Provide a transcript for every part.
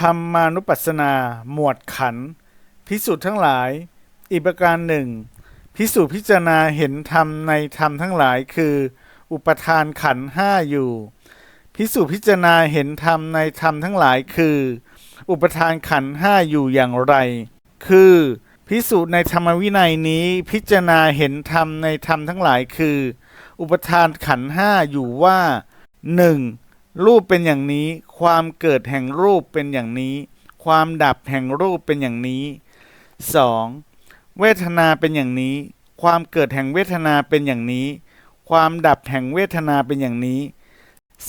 ธรรมานุปัสสนา หมวดขัน พิสูจน์ทั้งหลาย อีกประการหนึ่ง พิสูจน์พิจารณาเห็นธรรมในธรรมทั้งหลาย คือ อุปทานขันห้าอยู่ พิสูจน์พิจารณาเห็นธรรมในธรรมทั้งหลาย คือ อุปทานขันห้าอยู่อย่างไร คือ พิสูจน์ในธรรมวินัยนี้ พิจารณาเห็นธรรมในธรรมทั้งหลายคือ อุปทานขันห้าอยู่ว่าหนึ่งรูปเป็นอย่างนี้ ความเกิดแห่งรูปเป็นอย่างนี้ ความดับแห่งรูปเป็นอย่างนี้ 2. เวทนาเป็นอย่างนี้ ความเกิดแห่งเวทนาเป็นอย่างนี้ ความดับแห่งเวทนาเป็นอย่างนี้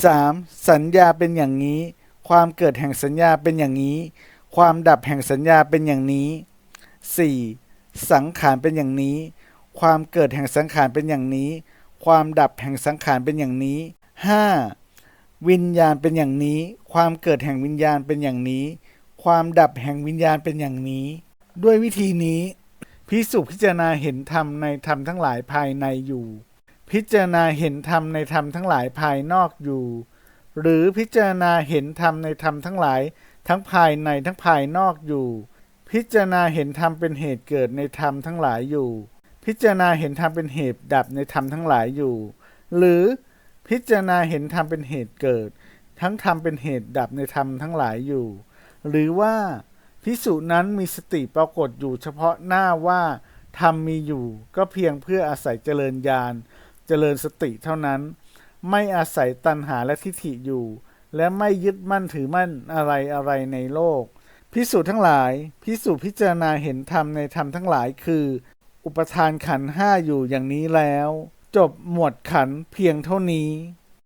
3. สัญญาเป็นอย่างนี้ ความเกิดแห่งสัญญาเป็นอย่างนี้ ความดับแห่งสัญญาเป็นอย่างนี้ 4. สังขารเป็นอย่างนี้ ความเกิดแห่งสังขารเป็นอย่างนี้ ความดับแห่งสังขารเป็นอย่างนี้ 5. วิญญาณเป็นอย่างนี้ ความเกิดแห่งวิญญาณเป็นอย่างนี้ ความดับแห่งวิญญาณเป็นอย่างนี้ ด้วยวิธีนี้พิสุพิจารณาเห็นธรรมในธรรมทั้งหลายภายในอยู่ พิจารณาเห็นธรรมในธรรมทั้งหลายภายนอกอยู่ หรือพิจารณาเห็นธรรมในธรรมทั้งหลาย ทั้งภายในทั้งภายนอกอยู่ พิจารณาเห็นธรรมเป็นเหตุเกิดในธรรมทั้งหลายอยู่ พิจารณาเห็นธรรมเป็นเหตุดับในธรรมทั้งหลายอยู่ หรือ พิจารณาเห็นธรรมเป็นเหตุเกิด ทั้งธรรมเป็นเหตุดับในธรรมทั้งหลายอยู่ หรือว่าพิสุนั้นมีสติปรากฏอยู่เฉพาะหน้าว่าธรรมมีอยู่ ก็เพียงเพื่ออาศัยเจริญญาณเจริญสติเท่านั้น ไม่อาศัยตัณหาและทิฏฐิอยู่ และไม่ยึดมั่นถือมั่นอะไรอะไรในโลก พิสูจน์ทั้งหลาย พิสูจน์พิจารณาเห็นธรรมในธรรมทั้งหลายคือ อุปทานขันห้าอยู่อย่างนี้แล้ว จบหมวดขันเพียงเท่านี้